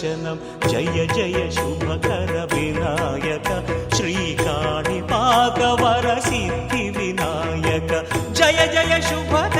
దర్శనం. జయ జయ శుభకర వినాయక. శ్రీకాణిపాకవర సిద్ధి వినాయక. జయ జయ శుభకర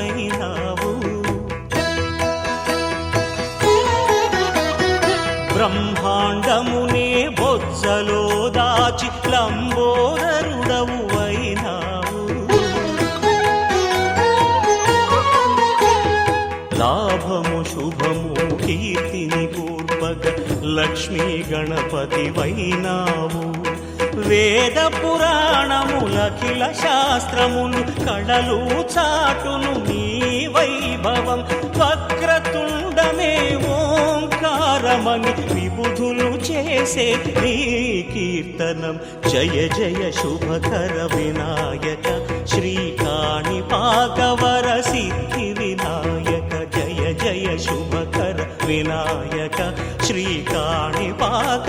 కీర్తిని పూర్వక లక్ష్మీ గణపతి వైనావు. వేద పురాణములఖిల శాస్త్రములు కళలు చాటును నీ వైభవం. వక్రతుండమే ఓంకారమని విబుధులు చేసే నీ కీర్తనం. జయ జయ శుభకర వినాయక శ్రీకాణి పాగవ వినాయక శ్రీకాణిపాక